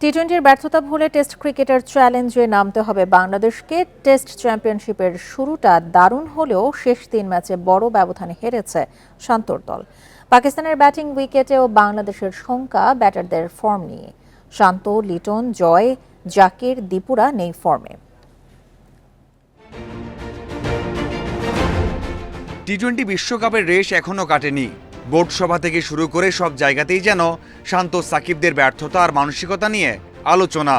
টি টোয়েন্টির ব্যর্থতা ভুলে টেস্ট ক্রিকেটের চ্যালেঞ্জে নামতে হবে বাংলাদেশকে। টেস্ট চ্যাম্পিয়নশিপের শুরুটা দারুণ হলেও শেষ তিন ম্যাচে বড় ব্যবধানে হেরেছে শান্তর দল। পাকিস্তানের ব্যাটিং উইকেটেও বাংলাদেশের শঙ্কা ব্যাটারদের ফর্ম নিয়ে। শান্ত, লিটন, জয়, জাকির, দীপুরা নেই ফর্মে। টি টোয়েন্টি বিশ্বকাপের রেশ এখনও কাটেনি। বোর্ড সভা থেকে শুরু করে সব জায়গাতেই যেন শান্ত সাকিবদের ব্যর্থতা আর মানসিকতা নিয়ে আলোচনা।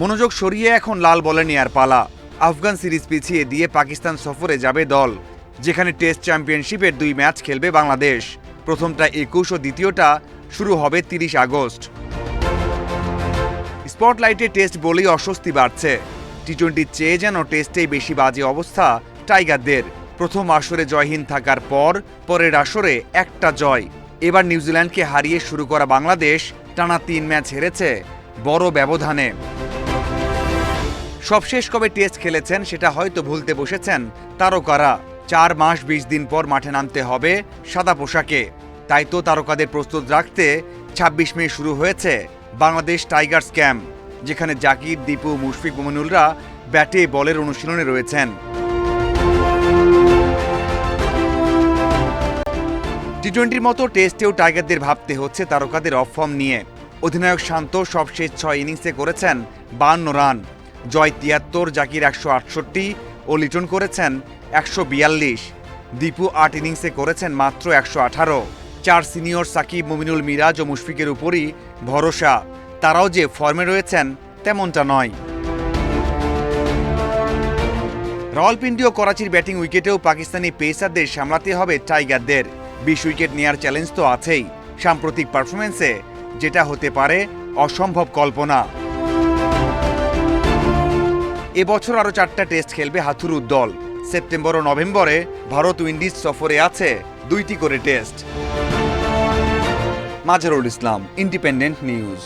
মনোযোগ সরিয়ে এখন লাল বলে নেয়ার পালা। আফগান সিরিজ পিছিয়ে দিয়ে পাকিস্তান সফরে যাবে দল, যেখানে টেস্ট চ্যাম্পিয়নশিপের দুই ম্যাচ খেলবে বাংলাদেশ। প্রথমটা একুশ ও দ্বিতীয়টা শুরু হবে তিরিশ আগস্ট। স্পটলাইটে টেস্ট বলেই অস্বস্তি বাড়ছে। টি টোয়েন্টির চেয়ে যেন টেস্টেই বেশি বাজে অবস্থা টাইগারদের। প্রথম আসরে জয়হীন থাকার পর পরের আসরে একটা জয়। এবার নিউজিল্যান্ডকে হারিয়ে শুরু করা বাংলাদেশ টানা তিন ম্যাচ হেরেছে বড় ব্যবধানে। সবশেষ কবে টেস্ট খেলেছেন সেটা হয়তো ভুলতে বসেছেন তারকারা। চার মাস বিশ দিন পর মাঠে নামতে হবে সাদা পোশাকে। তাই তো তারকাদের প্রস্তুত রাখতে ছাব্বিশ মে শুরু হয়েছে বাংলাদেশ টাইগার্স ক্যাম্প, যেখানে জাকির, দীপু, মুশফিক, মোমিনুলরা ব্যাটে বলের অনুশীলনে রয়েছেন। টি টোয়েন্টির মতো টেস্টেও টাইগারদের ভাবতে হচ্ছে তারকাদের অফ ফর্ম নিয়ে। অধিনায়ক শান্ত সবশেষ ছয় ইনিংসে করেছেন বান্ন রান। জয় তিয়াত্তর, জাকির একশো আটষট্টি ও লিটন করেছেন একশো বিয়াল্লিশ। দীপু আট ইনিংসে করেছেন মাত্র একশো আঠারো। চার সিনিয়র সাকিব, মুমিনুল মিরাজ ও মুশফিকের উপরই ভরসা। তারাও যে ফর্মে রয়েছেন, তেমনটা নয়। রাওয়ালপিন্ডি ও করাচির ব্যাটিং উইকেটেও পাকিস্তানি পেসারদের সামলাতে হবে টাইগারদের। বিশ উইকেট নেওয়ার চ্যালেঞ্জ তো আছেই। সাম্প্রতিক পারফরমেন্সে যেটা হতে পারে অসম্ভব কল্পনা। এবছর আরও চারটা টেস্ট খেলবে হাথুরুর দল। সেপ্টেম্বর ও নভেম্বরে ভারত উইন্ডিজ সফরে আছে দুইটি করে test Mazharul Islam independent news